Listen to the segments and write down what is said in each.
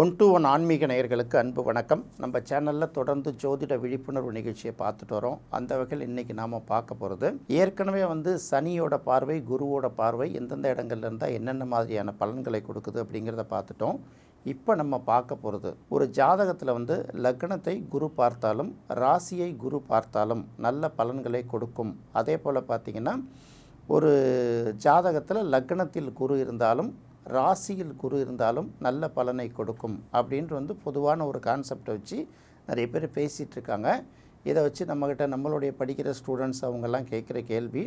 One to one ஆன்மீக நேயர்களுக்கு அன்பு வணக்கம். நம்ம சேனலில் தொடர்ந்து ஜோதிட விழிப்புணர்வு நிகழ்ச்சியை பார்த்துட்டு வரோம். அந்த வகையில் இன்றைக்கி நாம் பார்க்க போகிறது ஏற்கனவே வந்து சனியோட பார்வை குருவோட பார்வை எந்தெந்த இடங்கள்ல இருந்தால் என்னென்ன மாதிரியான பலன்களை கொடுக்குது அப்படிங்கிறத பார்த்துட்டோம். இப்போ நம்ம பார்க்க போகிறது ஒரு ஜாதகத்தில் வந்து லக்னத்தை குரு பார்த்தாலும் ராசியை குரு பார்த்தாலும் நல்ல பலன்களை கொடுக்கும். அதே போல் பார்த்திங்கன்னா ஒரு ஜாதகத்தில் லக்னத்தில் குரு இருந்தாலும் ராசியில் குரு இருந்தாலும் நல்ல பலனை கொடுக்கும் அப்படின்ட்டு வந்து பொதுவான ஒரு கான்செப்டை வச்சு நிறைய பேர் பேசிகிட்டு இருக்காங்க. இதை வச்சு நம்மக்கிட்ட நம்மளுடைய படிக்கிற ஸ்டூடெண்ட்ஸ் அவங்கெல்லாம் கேட்குற கேள்வி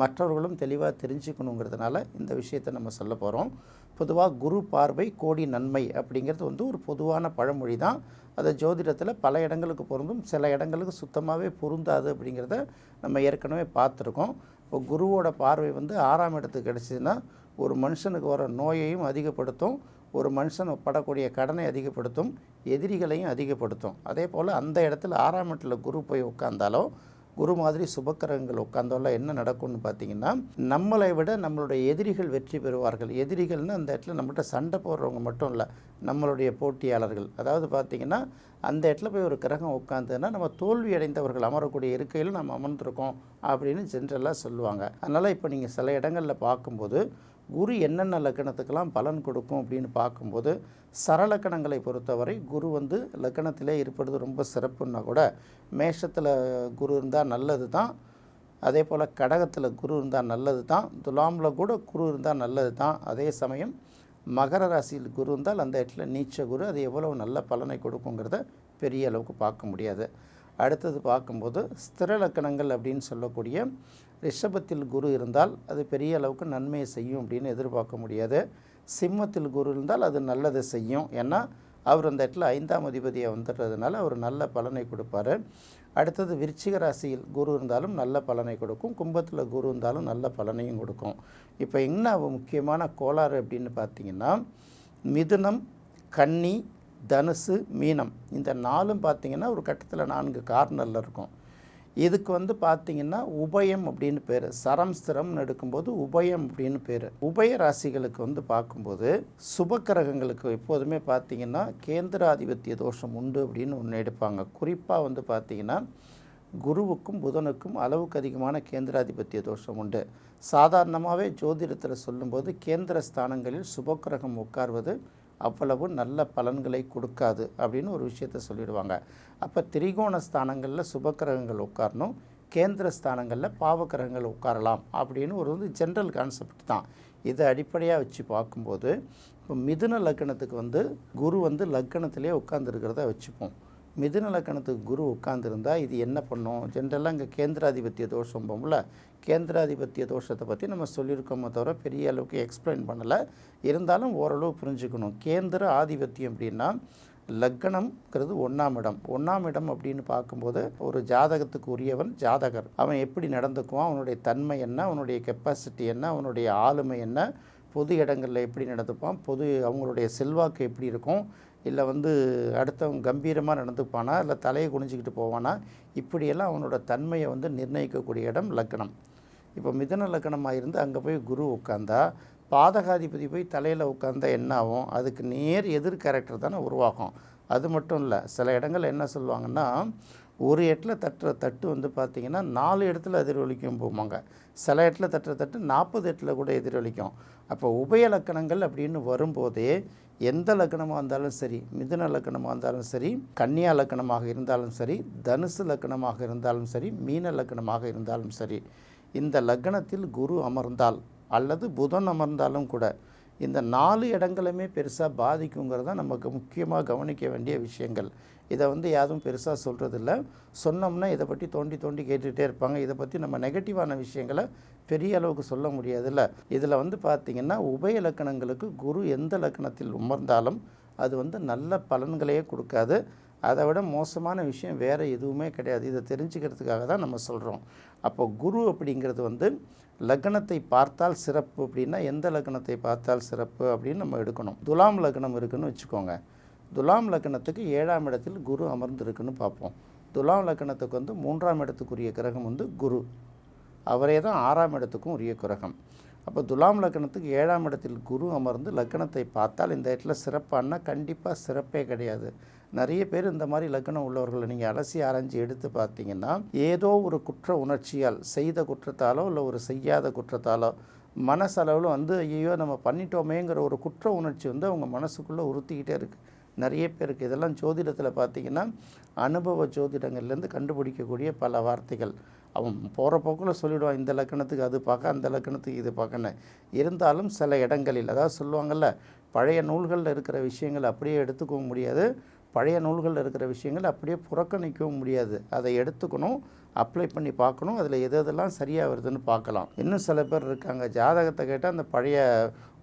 மற்றவர்களும் தெளிவாக தெரிஞ்சுக்கணுங்கிறதுனால இந்த விஷயத்தை நம்ம சொல்ல போகிறோம் பொதுவாக குரு பார்வை கோடி நன்மை அப்படிங்கிறது வந்து ஒரு பொதுவான பழமொழி தான். அதை ஜோதிடத்தில் பல இடங்களுக்கு பொருந்தும் சில இடங்களுக்கு சுத்தமாகவே பொருந்தாது அப்படிங்கிறத நம்ம ஏற்கனவே பார்த்துருக்கோம். இப்போ குருவோட பார்வை வந்து ஆறாம் இடத்துக்கு கிடச்சிதுன்னா ஒரு மனுஷனுக்கு வர நோயையும் அதிகப்படுத்தும் ஒரு மனுஷன் படக்கூடிய கடனை அதிகப்படுத்தும் எதிரிகளையும் அதிகப்படுத்தும். அதே போல் அந்த இடத்துல ஆறாம் இடத்துல குரு போய் உட்காந்தாலோ குரு மாதிரி சுபக்கிரகங்கள் உட்காந்தோல என்ன நடக்கும்னு பார்த்தீங்கன்னா நம்மளை விட நம்மளுடைய எதிரிகள் வெற்றி பெறுவார்கள். எதிரிகள்னு அந்த இடத்துல நம்மகிட்ட சண்டை போடுறவங்க மட்டும் இல்லை நம்மளுடைய போட்டியாளர்கள். அதாவது பார்த்திங்கன்னா அந்த இடத்துல போய் ஒரு கிரகம் உட்காந்துன்னா நம்ம தோல்வி அடைந்தவர்கள் அமரக்கூடிய இருக்கையில் நம்ம அமர்ந்திருக்கோம் அப்படின்னு ஜென்ரலாக சொல்லுவாங்க. அதனால் இப்போ நீங்கள் சில இடங்களில் பார்க்கும்போது குரு என்னென்ன லக்கணத்துக்கெல்லாம் பலன் கொடுக்கும் அப்படின்னு பார்க்கும்போது சரலக்கணங்களை பொறுத்தவரை குரு வந்து லக்கணத்திலே இருப்பது ரொம்ப சிறப்புன்னா கூட மேஷத்தில் குரு இருந்தால் நல்லது தான். அதே போல் கடகத்தில் குரு இருந்தால் நல்லது தான். துலாமில் கூட குரு இருந்தால் நல்லது தான். அதே சமயம் மகர ராசியில் குரு இருந்தால் அந்த இடத்துல நீச்ச குரு அது எவ்வளவு நல்ல பலனை கொடுக்குங்கிறத பெரிய அளவுக்கு பார்க்க முடியாது. அடுத்தது பார்க்கும்போது ஸ்திர லக்கணங்கள் அப்படின்னு சொல்லக்கூடிய ரிஷபத்தில் குரு இருந்தால் அது பெரிய அளவுக்கு நன்மையை செய்யும் அப்படின்னு எதிர்பார்க்க முடியாது. சிம்மத்தில் குரு இருந்தால் அது நல்லதை செய்யும். ஏன்னா அவர் அந்த இடத்துல ஐந்தாம் அதிபதியை வந்துடுறதுனால அவர் நல்ல பலனை கொடுப்பாரு. அடுத்தது விருச்சிக ராசியில் குரு இருந்தாலும் நல்ல பலனை கொடுக்கும். கும்பத்தில் குரு இருந்தாலும் நல்ல பலனையும் கொடுக்கும். இப்போ என்ன முக்கியமான கோளாறு அப்படின்னு பார்த்தீங்கன்னா மிதுனம் கன்னி தனுசு மீனம். இந்த நாலும் பார்த்திங்கன்னா ஒரு கட்டத்தில் நான்கு கார்னரில் இருக்கும். இதுக்கு வந்து பார்த்திங்கன்னா உபயம் அப்படின்னு பேர். சரம் ஸ்திரம்னு எடுக்கும்போது உபயம் அப்படின்னு பேர். உபய ராசிகளுக்கு வந்து பார்க்கும்போது சுபக்கிரகங்களுக்கு எப்போதுமே பார்த்திங்கன்னா கேந்திராதிபத்திய தோஷம் உண்டு அப்படின்னு ஒன்று எடுப்பாங்க. குறிப்பாக வந்து பார்த்திங்கன்னா குருவுக்கும் புதனுக்கும் அளவுக்கு அதிகமான கேந்திராதிபத்திய தோஷம் உண்டு. சாதாரணமாகவே ஜோதிடத்தில் சொல்லும்போது கேந்திர ஸ்தானங்களில் சுபக்கிரகம் உட்கார்வது அவ்வளவு நல்ல பலன்களை கொடுக்காது அப்படின்னு ஒரு விஷயத்த சொல்லிடுவாங்க. அப்போ திரிகோண ஸ்தானங்களில் சுபக்கிரகங்கள் உட்காரணும். கேந்திர ஸ்தானங்களில் பாவக்கிரகங்கள் உட்காரலாம் அப்படின்னு ஒரு வந்து ஜென்ரல் கான்செப்ட் தான். இதை அடிப்படையாக வச்சு பார்க்கும்போது இப்போ மிதுன லக்கணத்துக்கு வந்து குரு வந்து லக்கணத்திலே உட்காந்துருக்கிறத வச்சுப்போம். மிதுநலக்கணத்துக்கு குரு உட்கார்ந்துருந்தா இது என்ன பண்ணும்? ஜென்ரலாக இங்கே கேந்திராதிபத்திய தோஷம் போகும்ல? கேந்திராதிபத்திய தோஷத்தை பற்றி நம்ம சொல்லியிருக்கோமே தவிர பெரிய அளவுக்கு எக்ஸ்பிளைன் பண்ணலை. இருந்தாலும் ஓரளவு புரிஞ்சுக்கணும். கேந்திர ஆதிபத்தியம் அப்படின்னா லக்கணம்ங்கிறது ஒன்றாம் இடம். ஒன்றாம் இடம் அப்படின்னு பார்க்கும்போது ஒரு ஜாதகத்துக்கு உரியவன் ஜாதகர். அவன் எப்படி நடந்துக்குவான்? அவனுடைய தன்மை என்ன? அவனுடைய கெப்பாசிட்டி என்ன? அவனுடைய ஆளுமை என்ன? பொது இடங்களில் எப்படி நடந்துப்பான்? பொது அவங்களுடைய செல்வாக்கு எப்படி இருக்கும்? இல்லை வந்து அடுத்தவன் கம்பீரமாக நடந்துப்பானா இல்லை தலையை குனிஞ்சிக்கிட்டு போவானா இப்படியெல்லாம் அவனோட தன்மையை வந்து நிர்ணயிக்கக்கூடிய இடம் லக்கணம். இப்போ மிதன லக்கணமாக இருந்து அங்கே போய் குரு உட்காந்தா பாதகாதிபதி போய் தலையில் உட்காந்தா என்ன ஆகும்? அதுக்கு நேர் எதிர் கேரக்டர் தானே உருவாகும். அது மட்டும் இல்லை சில இடங்கள் என்ன சொல்லுவாங்கன்னா ஒரு இடத்துல தட்டுற தட்டு வந்து பார்த்திங்கன்னா நாலு இடத்துல எதிரொலிக்கும் போவாங்க சில இடத்துல தட்டுற தட்டு நாற்பது இடத்துல கூட எதிரொலிக்கும். அப்போ உபய லக்கணங்கள் அப்படின்னு வரும்போதே எந்த லக்கணமாக இருந்தாலும் சரி மிதுன லக்கணமாக இருந்தாலும் சரி கன்னியா லக்கணமாக இருந்தாலும் சரி தனுசு லக்கணமாக இருந்தாலும் சரி மீன லக்கணமாக இருந்தாலும் சரி இந்த லக்கணத்தில் குரு அமர்ந்தால் அல்லது புதன் அமர்ந்தாலும் கூட இந்த நாலு இடங்களுமே பெருசாக பாதிக்குங்கிறது தான் நமக்கு முக்கியமாக கவனிக்க வேண்டிய விஷயங்கள். இதை வந்து யாரும் பெருசாக சொல்கிறதில்ல சொன்னோம்னா இதை பற்றி தோண்டி தோண்டி கேட்டுகிட்டே இருப்பாங்க. இதை பற்றி நம்ம நெகட்டிவான விஷயங்களை பெரிய அளவுக்கு சொல்ல முடியாதுல்ல. இதில் வந்து பார்த்திங்கன்னா உபய இலக்கணங்களுக்கு குரு எந்த லக்கணத்தில் உமர்ந்தாலும் அது வந்து நல்ல பலன்களையே கொடுக்காது. அதை விட மோசமான விஷயம் வேறு எதுவுமே கிடையாது. இதை தெரிஞ்சுக்கிறதுக்காக தான் நம்ம சொல்கிறோம் அப்போ குரு அப்படிங்கிறது வந்து லக்னத்தை பார்த்தால் சிறப்பு அப்படின்னா எந்த லக்னத்தை பார்த்தால் சிறப்பு அப்படின்னு நம்ம எடுக்கணும். துலாம் லக்னம் இருக்குதுன்னு வச்சுக்கோங்க. துலாம் லக்னத்துக்கு ஏழாம் இடத்தில் குரு அமர்ந்திருக்குன்னு பார்ப்போம். துலாம் லக்னத்துக்கு வந்து மூன்றாம் இடத்துக்குரிய கிரகம் வந்து குரு. அவரே தான் ஆறாம் இடத்துக்கும் உரிய கிரகம். அப்போ துலாம் லக்னத்துக்கு ஏழாம் இடத்தில் குரு அமர்ந்து லக்னத்தை பார்த்தால் இந்த இடத்துல சிறப்பான்னா கண்டிப்பாக சிறப்பே கிடையாது. நிறைய பேர் இந்த மாதிரி லக்னம் உள்ளவர்களை நீங்கள் அலசி ஆராய்ஞ்சு எடுத்து பார்த்தீங்கன்னா ஏதோ ஒரு குற்ற உணர்ச்சியால் செய்த குற்றத்தாலோ இல்லை ஒரு செய்யாத குற்றத்தாலோ மனசளவில் வந்து ஐயோ நம்ம பண்ணிட்டோமேங்கிற ஒரு குற்ற உணர்ச்சி வந்து அவங்க மனசுக்குள்ளே உறுத்திக்கிட்டே இருக்குது நிறைய பேருக்கு இதெல்லாம் ஜோதிடத்தில் பார்த்தீங்கன்னா அனுபவ ஜோதிடங்கள்லேருந்து கண்டுபிடிக்கக்கூடிய பல வார்த்தைகள். அவன் போகிற போக்கில் சொல்லிவிடுவான் இந்த லக்கணத்துக்கு அது பார்க்க அந்த லக்கணத்துக்கு இது பார்க்கன்னு. இருந்தாலும் சில இடங்களில் அதாவது சொல்லுவாங்கள்ல பழைய நூல்களில் இருக்கிற விஷயங்கள் அப்படியே எடுத்துக்கவும் முடியாது. பழைய நூல்களில் இருக்கிற விஷயங்கள் அப்படியே புறக்கணிக்கவும் முடியாது. அதை எடுத்துக்கணும் அப்ளை பண்ணி பார்க்கணும் அதில் எது எதெல்லாம் சரியாக வருதுன்னு பார்க்கலாம். இன்னும் சில பேர் இருக்காங்க ஜாதகத்தை கேட்டால் அந்த பழைய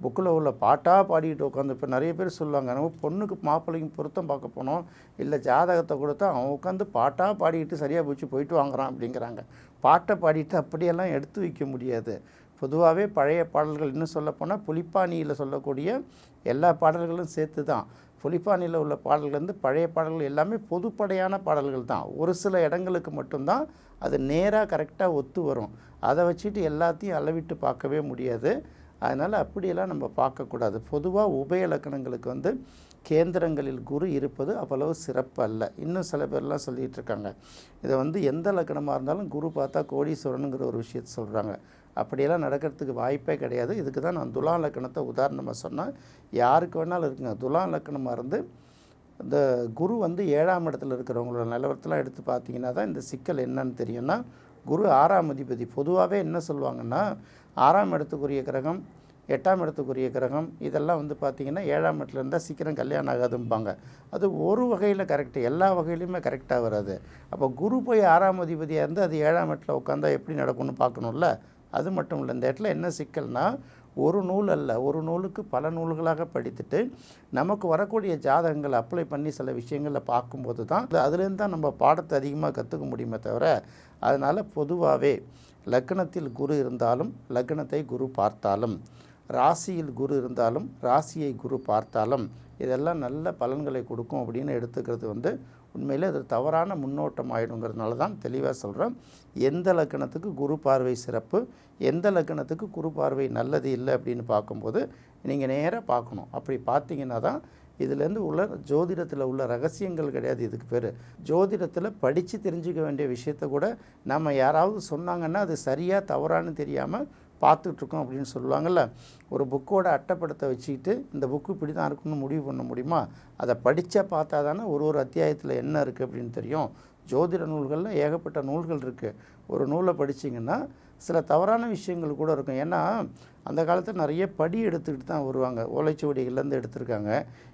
புக்கில் உள்ள பாட்டாக பாடிக்கிட்டு உட்காந்து இப்போ நிறைய பேர் சொல்லுவாங்க நம்ம பொண்ணுக்கு மாப்பிள்ளைக்கும் பொருத்தம் பார்க்க போனோம் இல்லை ஜாதகத்தை கொடுத்தா அவன் உட்காந்து பாட்டாக பாடிக்கிட்டு சரியாக போச்சு போயிட்டு வாங்குறான் அப்படிங்கிறாங்க. பாட்டை பாடிட்டு அப்படியெல்லாம் எடுத்து வைக்க முடியாது. பொதுவாகவே பழைய பாடல்கள் இன்னும் சொல்லப்போனால் புலிப்பாணியில் சொல்லக்கூடிய எல்லா பாடல்களும் சேர்த்து தான் புலிப்பானியில் உள்ள பாடல்கள் வந்து பழைய பாடல்கள் எல்லாமே பொதுப்படையான பாடல்கள் தான். ஒரு சில இடங்களுக்கு மட்டும்தான் அது நேராக கரெக்டாக ஒத்து வரும். அதை வச்சுட்டு எல்லாத்தையும் அளவிட்டு பார்க்கவே முடியாது. அதனால் அப்படியெல்லாம் நம்ம பார்க்கக்கூடாது. பொதுவாக உபய இலக்கணங்களுக்கு வந்து கேந்திரங்களில் குரு இருப்பது அவ்வளவு சிறப்பு அல்ல. இன்னும் சில பேர்லாம் சொல்லிகிட்டு இருக்காங்க. இதை வந்து எந்த லக்கணமாக இருந்தாலும் குரு பார்த்தா கோடீஸ்வரனுங்கிற ஒரு விஷயத்தை சொல்கிறாங்க அப்படியெல்லாம் நடக்கிறதுக்கு வாய்ப்பே கிடையாது. இதுக்கு தான் நான் துலா லக்கணத்தை உதாரணமாக சொன்னேன். யாருக்கு வேணாலும் இருக்குங்க. துலா லக்கணமாக இருந்து இந்த குரு வந்து ஏழாம் இடத்துல இருக்கிறவங்களோட நிலவரத்தெலாம் எடுத்து பார்த்தீங்கன்னா தான் இந்த சிக்கல் என்னன்னு தெரியும்னா குரு ஆறாம் அதிபதி. பொதுவாகவே என்ன சொல்லுவாங்கன்னா ஆறாம் இடத்துக்குரிய கிரகம் எட்டாம் இடத்துக்குரிய கிரகம் இதெல்லாம் வந்து பார்த்திங்கன்னா ஏழாம் இடத்துல இருந்தால் சீக்கிரம் கல்யாணம் ஆகாதும்பாங்க. அது ஒரு வகையில் கரெக்டு எல்லா வகையிலையுமே கரெக்டாக வராது. அப்போ குரு போய் ஆறாம் அதிபதியாக இருந்து அது ஏழாம் இடத்துல உட்காந்தா எப்படி நடக்கும்னு பார்க்கணும்ல? அது மட்டும் இல்லை இந்த இடத்துல என்ன சிக்கல்னா ஒரு நூல் அல்ல ஒரு நூலுக்கு பல நூல்களாக படித்துட்டு நமக்கு வரக்கூடிய ஜாதகங்களை அப்ளை பண்ணி சில விஷயங்களில் பார்க்கும்போது தான் அதுலேருந்து தான் நம்ம பாடத்தை அதிகமாக கற்றுக்க முடியுமே தவிர அதனால் பொதுவாகவே லக்னத்தில் குரு இருந்தாலும் லக்னத்தை குரு பார்த்தாலும் ராசியில் குரு இருந்தாலும் ராசியை குரு பார்த்தாலும் இதெல்லாம் நல்ல பலன்களை கொடுக்கும் அப்படின்னு எடுத்துக்கிறது வந்து உண்மையில் அது தவறான முன்னோட்டம் ஆகிடுங்கிறதுனால தான் தெளிவாக சொல்கிறேன். எந்த லக்கணத்துக்கு குரு பார்வை சிறப்பு எந்த லக்கணத்துக்கு குரு பார்வை நல்லது இல்லை அப்படின்னு பார்க்கும்போது நீங்கள் நேராக பார்க்கணும். அப்படி பார்த்தீங்கன்னா தான் இதுலேருந்து உள்ள ஜோதிடத்தில் உள்ள ரகசியங்கள் கிடையாது இதுக்கு பேர். ஜோதிடத்தில் படித்து தெரிஞ்சுக்க வேண்டிய விஷயத்த கூட நம்ம யாராவது சொன்னாங்கன்னா அது சரியாக தவறான்னு தெரியாமல் பார்த்துட்ருக்கோம் அப்படின்னு சொல்லுவாங்கள்ல ஒரு புக்கோட அட்டைப்படத்தை வச்சுக்கிட்டு இந்த புக்கு இப்படி தான் இருக்குன்னு முடிவு பண்ண முடியுமா? அதை படித்தா பார்த்தா தானே ஒரு ஒரு அத்தியாயத்தில் என்ன இருக்குது அப்படின்னு தெரியும். ஜோதிட நூல்களில் ஏகப்பட்ட நூல்கள் இருக்குது ஒரு நூலை படிச்சிங்கன்னா சில தவறான விஷயங்கள் கூட இருக்கும். ஏன்னா அந்த காலத்தில் நிறைய படி எடுத்துக்கிட்டு தான் வருவாங்க. ஓலைச்சுவடிகள்லேருந்து எடுத்திருக்காங்க.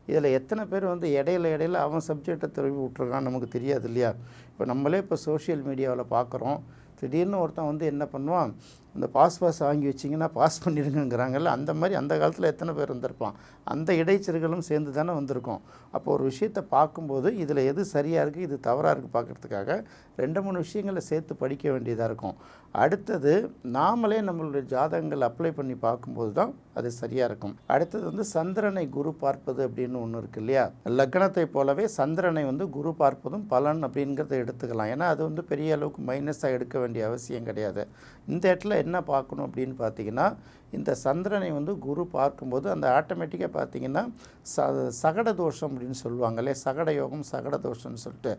இதில் எத்தனை பேர் வந்து இடையில இடையில அவன் சப்ஜெக்டை திரும்பி விட்ருக்கான் நமக்கு தெரியாது இல்லையா? இப்போ நம்மளே இப்போ சோஷியல் மீடியாவில் பார்க்குறோம். திடீர்னு ஒருத்தன் வந்து என்ன பண்ணுவான் இந்த பாஸ் பாஸ் வாங்கி வச்சிங்கன்னா பாஸ் பண்ணிடுங்கிறாங்கல்ல அந்த மாதிரி அந்த காலத்தில் எத்தனை பேர் வந்திருப்பான் அந்த இடைச்சல்களும் சேர்ந்து தானே வந்திருக்கும். அப்போ ஒரு விஷயத்தை பார்க்கும்போது இதில் எது சரியாக இருக்குது இது தவறாக இருக்குது பார்க்குறதுக்காக ரெண்டு மூணு விஷயங்களை சேர்த்து படிக்க வேண்டியதாக இருக்கும். அடுத்தது நாமளே நம்மளுடைய ஜாதகங்கள் அப்ளை பண்ணி பார்க்கும்போது தான் அது சரியாக இருக்கும். அடுத்தது வந்து சந்திரனை குரு பார்ப்பது அப்படின்னு ஒன்று இருக்கு இல்லையா? லக்னத்தை போலவே சந்திரனை வந்து குரு பார்ப்பதும் பலன் அப்படிங்கிறத எடுத்துக்கலாம். ஏன்னா அது வந்து பெரிய அளவுக்கு மைனஸாக எடுக்க வேண்டிய அவசியம் கிடையாது. இந்த இடத்துல என்ன பார்க்கணும் அப்படின்னு பார்த்தீங்கன்னா இந்த சந்திரனை வந்து குரு பார்க்கும்போது அந்த ஆட்டோமேட்டிக்காக பார்த்தீங்கன்னா ச சகட தோஷம் அப்படின்னு சொல்லுவாங்களே சகட யோகம் சகட தோஷம்னு சொல்லிட்டு.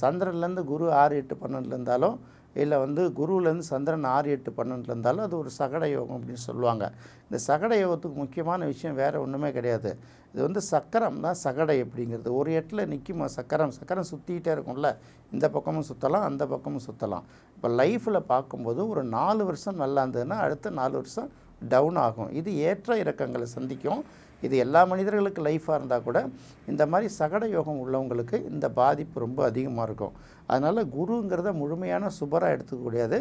சந்திரன்லேருந்து குரு ஆறு எட்டு பன்னெண்டுல இருந்தாலும் இல்லை வந்து குருவிலேருந்து சந்திரன் ஆறு எட்டு பன்னெண்டில் இருந்தாலும் அது ஒரு சகட யோகம் அப்படின்னு சொல்லுவாங்க. இந்த சகட யோகத்துக்கு முக்கியமான விஷயம் வேறு ஒன்றுமே கிடையாது. இது வந்து சக்கரம் தான் சகடை அப்படிங்கிறது. ஒரு இடத்துல நிற்குமா சக்கரம்? சக்கரம் சுற்றிக்கிட்டே இருக்கும்ல. இந்த பக்கமும் சுற்றலாம் அந்த பக்கமும் சுற்றலாம் இப்போ லைஃப்பில் பார்க்கும்போது ஒரு நாலு வருஷம் நல்லா இருந்ததுன்னா அடுத்த நாலு வருஷம் டவுன் ஆகும். இது ஏற்ற இறக்கங்களை சந்திக்கும். இது எல்லா மனிதர்களுக்கு லைஃபாக இருந்தால் கூட இந்த மாதிரி சகட யோகம் உள்ளவங்களுக்கு இந்த பாதிப்பு ரொம்ப அதிகமாக இருக்கும். அதனால் குருங்கிறத முழுமையான சுபராக எடுத்துக்கக்கூடியது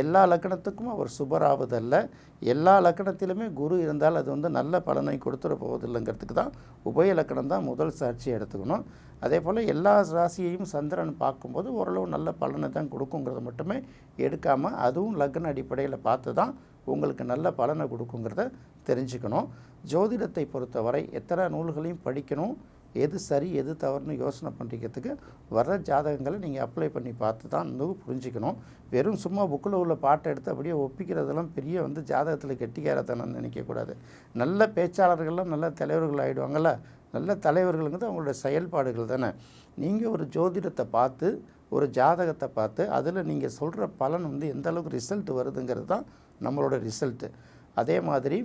எல்லா லக்கணத்துக்கும் அவர் சுபராவதல்ல. எல்லா லக்கணத்திலுமே குரு இருந்தால் அது வந்து நல்ல பலனை கொடுத்துட போவதில்லைங்கிறதுக்கு தான் உபய லக்கணம் தான் முதல் சாட்சியை எடுத்துக்கணும். அதே போல் எல்லா ராசியையும் சந்திரன் பார்க்கும்போது ஓரளவு நல்ல பலனை தான் கொடுக்குங்கிறத மட்டுமே எடுக்காமல் அதுவும் லக்ன அடிப்படையில் பார்த்து தான் உங்களுக்கு நல்ல பலனை கொடுக்குங்கிறத தெரிஞ்சுக்கணும். ஜோதிடத்தை பொறுத்தவரை எத்தனை நூல்களையும் படிக்கணும் எது சரி எது தவறுன்னு யோசனை பண்ணிக்கிறதுக்கு வர்ற ஜாதகங்களை நீங்கள் அப்ளை பண்ணி பார்த்து தான் வந்து புரிஞ்சுக்கணும். வெறும் சும்மா புக்கில் உள்ள பாட்டை எடுத்து அப்படியே ஒப்பிக்கிறதெல்லாம் பெரிய வந்து ஜாதகத்தில் கெட்டிக்காரத்தனம் நினைக்கக்கூடாது. நல்ல பேச்சாளர்கள்லாம் நல்ல தலைவர்கள் ஆகிடுவாங்கள்ல நல்ல தலைவர்களுங்கிறது அவங்களோட செயல்பாடுகள் தானே. நீங்கள் ஒரு ஜோதிடத்தை பார்த்து ஒரு ஜாதகத்தை பார்த்து அதில் நீங்கள் சொல்கிற பலன் வந்து எந்த அளவுக்கு ரிசல்ட் வருதுங்கிறது தான் நம்மளோட ரிசல்ட்டு. அதே மாதிரி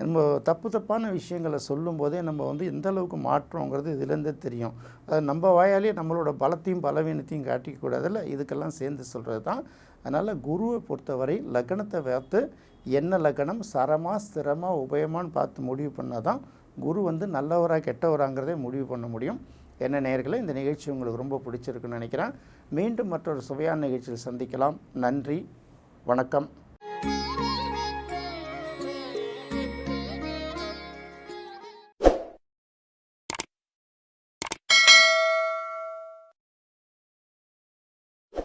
நம்ம தப்பு தப்பான விஷயங்களை சொல்லும்போதே நம்ம வந்து எந்த அளவுக்கு மாற்றோங்கிறது இதுலேருந்தே தெரியும். அது நம்ம வாயாலே நம்மளோட பலத்தையும் பலவீனத்தையும் காட்டிக்கூடாதுல்ல இதுக்கெல்லாம் சேர்ந்து சொல்கிறது தான். அதனால் குருவை பொறுத்தவரை லக்னத்தை பார்த்து என்ன லக்னம் சரமாக ஸ்திரமாக உபயமான்னு பார்த்து முடிவு பண்ணால் தான் குரு வந்து நல்லவராக கெட்டவராங்கிறதே முடிவு பண்ண முடியும். என்ன நேர்களை இந்த நிகழ்ச்சி உங்களுக்கு ரொம்ப பிடிச்சிருக்குன்னு நினைக்கிறேன். மீண்டும் மற்றொரு சுவையான நிகழ்ச்சியில் சந்திக்கலாம். நன்றி வணக்கம்.